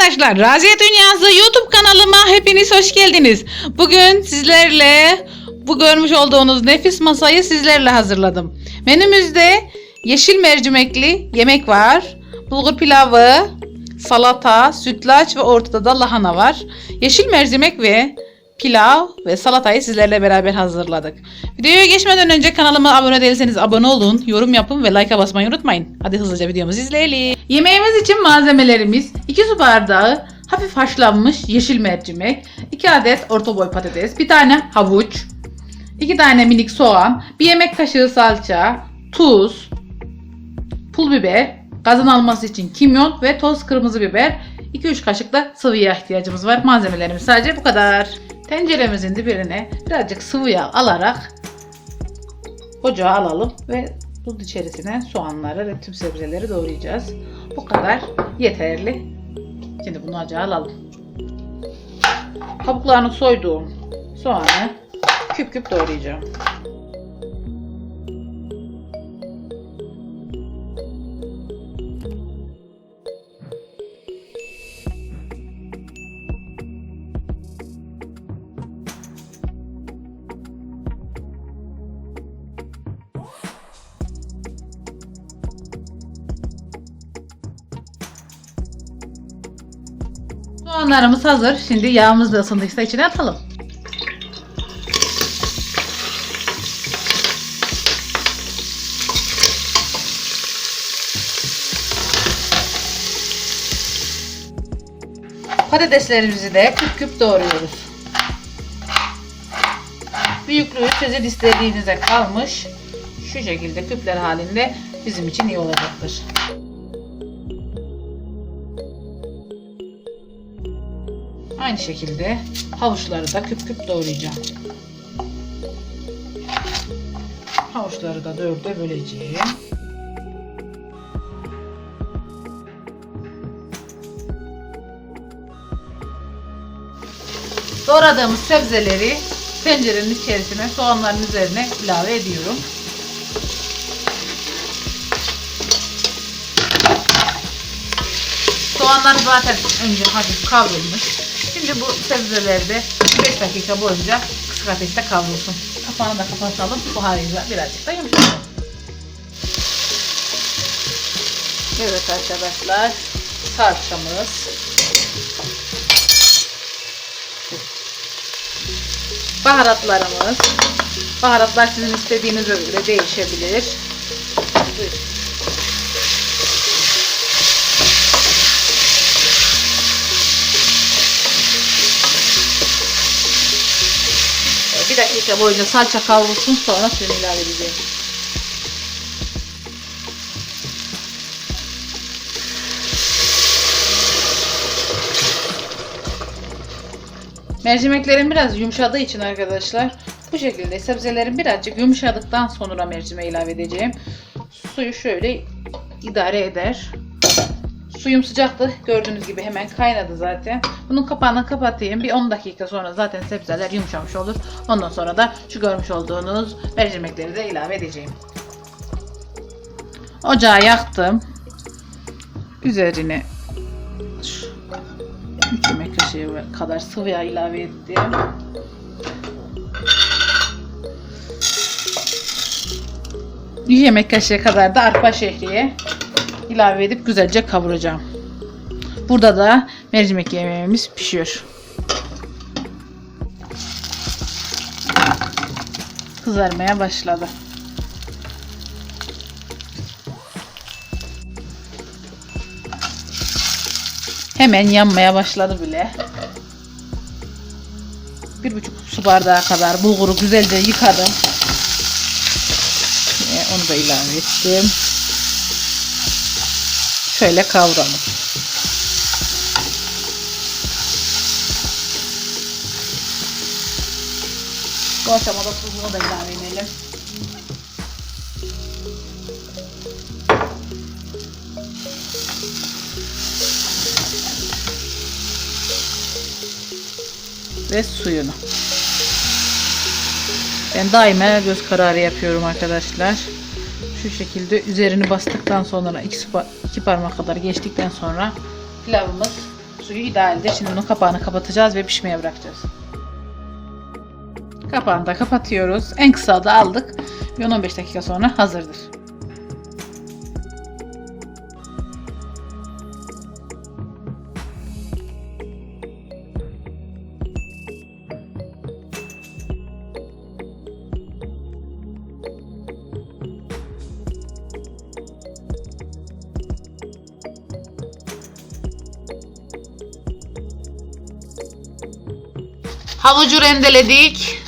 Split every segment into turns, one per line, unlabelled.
Arkadaşlar Raziye Dünyası YouTube kanalıma hepiniz hoş geldiniz. Bugün sizlerle bu görmüş olduğunuz nefis masayı sizlerle hazırladım. Menümüzde yeşil mercimekli yemek var. Bulgur pilavı, salata, sütlaç ve ortada da lahana var. Yeşil mercimek ve pilav ve salatayı sizlerle beraber hazırladık. Videoya geçmeden önce kanalıma abone değilseniz abone olun, yorum yapın ve like'a basmayı unutmayın. Hadi hızlıca videomuzu izleyelim. Yemeğimiz için malzemelerimiz 2 su bardağı hafif haşlanmış yeşil mercimek, 2 adet orta boy patates, 1 tane havuç, 2 tane minik soğan, 1 yemek kaşığı salça, tuz, pul biber, gazın alması için kimyon ve toz kırmızı biber, 2-3 kaşık da sıvı yağ ihtiyacımız var. Malzemelerimiz sadece bu kadar. Tenceremizin dibine birazcık sıvı yağ alarak ocağa alalım ve bunun içerisine soğanları ve tüm sebzeleri doğrayacağız. Bu kadar yeterli. Şimdi bunu ocağa alalım. Kabuklarını soyduğum soğanı küp küp doğrayacağım. Soğanlarımız hazır. Şimdi yağımız da ısındıysa içine atalım. Patateslerimizi de küp küp doğruyoruz. Büyüklüğü sizin istediğinize kalmış. Şu şekilde küpler halinde bizim için iyi olacaktır. Aynı şekilde havuçları da küp küp doğrayacağım. Havuçları da dörde böleceğim. Doğradığımız sebzeleri tencerenin içerisine soğanların üzerine ilave ediyorum. Soğanlar zaten önce hafif kavrulmuş. Şimdi bu sebzeleri de 5 dakika boyunca kısık ateşte kavrulsun. Kapağını da kapatalım. Buharıyla birazcık da yumuşasın. Evet arkadaşlar. Salçamız. Baharatlarımız. Baharatlar sizin istediğinize göre değişebilir. Buyurun. Bir dakika boyunca salça kavrulsun sonra suyunu ilave edeceğim. Mercimeklerim biraz yumuşadığı için arkadaşlar bu şekilde sebzelerin birazcık yumuşadıktan sonra mercimeği ilave edeceğim. Suyu şöyle idare eder. Suyum sıcaktı. Gördüğünüz gibi hemen kaynadı zaten. Bunun kapağını kapatayım. Bir 10 dakika sonra zaten sebzeler yumuşamış olur. Ondan sonra da şu görmüş olduğunuz mercimekleri de ilave edeceğim. Ocağı yaktım. Üzerine 3 yemek kaşığı kadar sıvı yağ ilave ettim. Bir yemek kaşığı kadar da arpa şehriye ilave edip güzelce kavuracağım. Burada da mercimek yemeğimiz pişiyor. Kızarmaya başladı. Hemen yanmaya başladı bile. Bir buçuk su bardağı kadar bulguru güzelce yıkadım. Ve onu da ilave ettim. Şöyle kavuralım. Bu aşamada tuzunu da ilave edelim. Ve suyunu. Ben daima göz kararı yapıyorum arkadaşlar. Şu şekilde üzerini bastıktan sonra iki, iki parmak kadar geçtikten sonra pilavımız Suyu idealdir. Şimdi bunun kapağını kapatacağız ve pişmeye bırakacağız. Kapağını da kapatıyoruz. En kısa da aldık. Bir 10-15 dakika sonra hazırdır. Havucu rendeledik.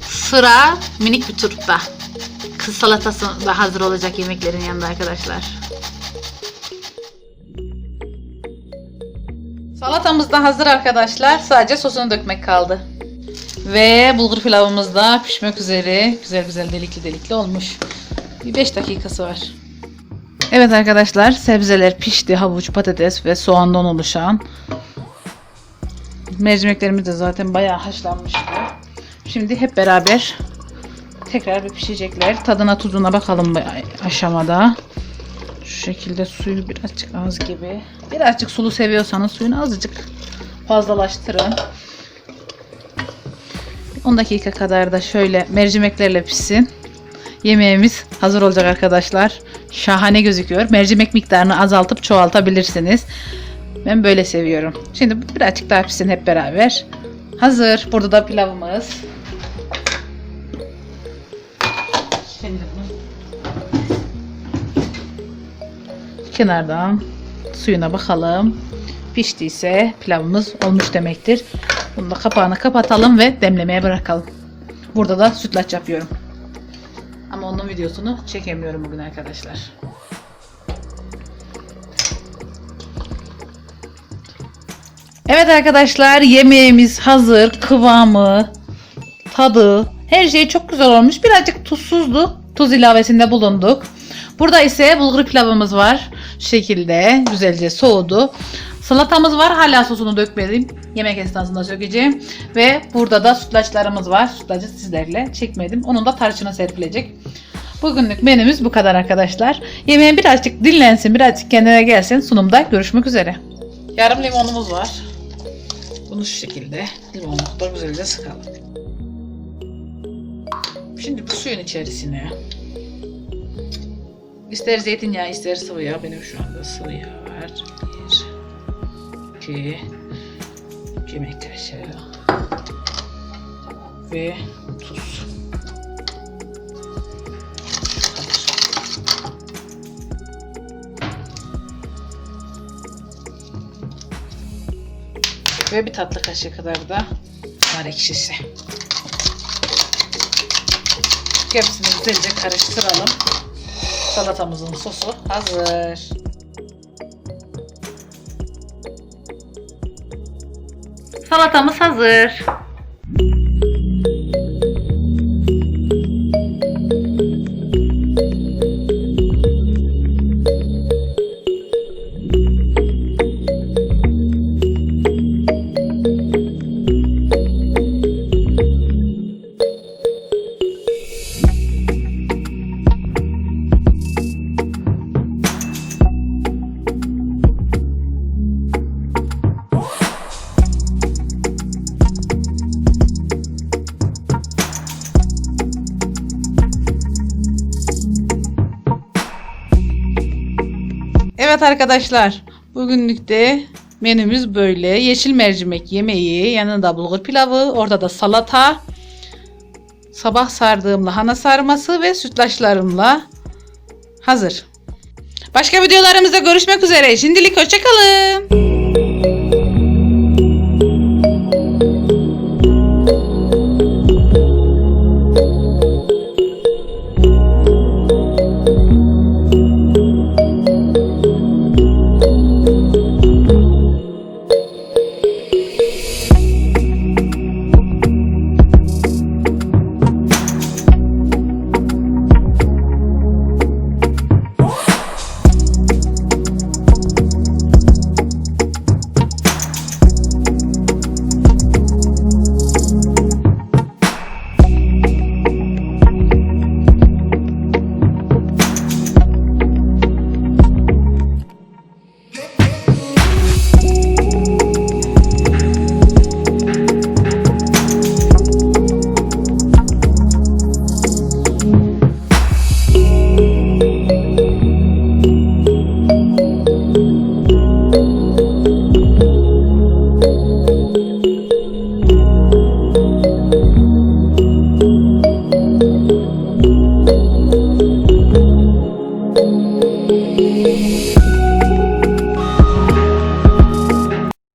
Sıra minik bir turpta. Kız salatası da hazır olacak yemeklerin yanında arkadaşlar. Salatamız da hazır arkadaşlar. Sadece sosunu dökmek kaldı. Ve bulgur pilavımız da pişmek üzere. Güzel güzel delikli delikli olmuş. Bir 5 dakikası var. Evet arkadaşlar sebzeler pişti. Havuç, patates ve soğandan oluşan. Mercimeklerimiz de zaten bayağı haşlanmıştı. Şimdi hep beraber tekrar bir pişecekler. Tadına tuzuna bakalım bu aşamada. Şu şekilde suyu birazcık az gibi. Birazcık sulu seviyorsanız suyunu azıcık fazlalaştırın. 10 dakika kadar da şöyle mercimeklerle pişsin. Yemeğimiz hazır olacak arkadaşlar. Şahane gözüküyor. Mercimek miktarını azaltıp çoğaltabilirsiniz. Ben böyle seviyorum. Şimdi birazcık daha pişsin hep beraber. Hazır. Burada da pilavımız. Şimdi kenardan suyuna bakalım. Piştiyse pilavımız olmuş demektir. Bunu da kapağını kapatalım ve demlemeye bırakalım. Burada da sütlaç yapıyorum. Ama onun videosunu çekemiyorum bugün arkadaşlar. Evet arkadaşlar yemeğimiz hazır. Kıvamı, tadı, her şey çok güzel olmuş. Birazcık tuzsuzdu. Tuz ilavesinde bulunduk. Burada ise bulgur pilavımız var. Şu şekilde güzelce soğudu. Salatamız var. Hala sosunu dökmedim. Yemek esnasında sökeceğim. Ve burada da sütlaçlarımız var. Sütlacı sizlerle çekmedim. Onun da tarçına serpilecek. Bugünlük menümüz bu kadar arkadaşlar. Yemeğin birazcık dinlensin, birazcık kendine gelsin. Sunumda görüşmek üzere. Yarım limonumuz var. Bunu şu şekilde limonlukta güzelce sıkalım. Şimdi bu suyun içerisine ister zeytinyağı ister sıvı yağ. Benim şu anda sıvı yağ var. Bir, iki, yemek kaşığı ve tuz. Ve bir tatlı kaşığı kadar da nar ekşisi. Hepsini güzelce karıştıralım. Salatamızın sosu hazır. Salatamız hazır. Evet arkadaşlar, bugünlük de menümüz böyle. Yeşil mercimek yemeği, yanında bulgur pilavı, orada da salata, sabah sardığım lahana sarması ve sütlaçlarımla hazır. Başka videolarımızda görüşmek üzere. Şimdilik hoşçakalın.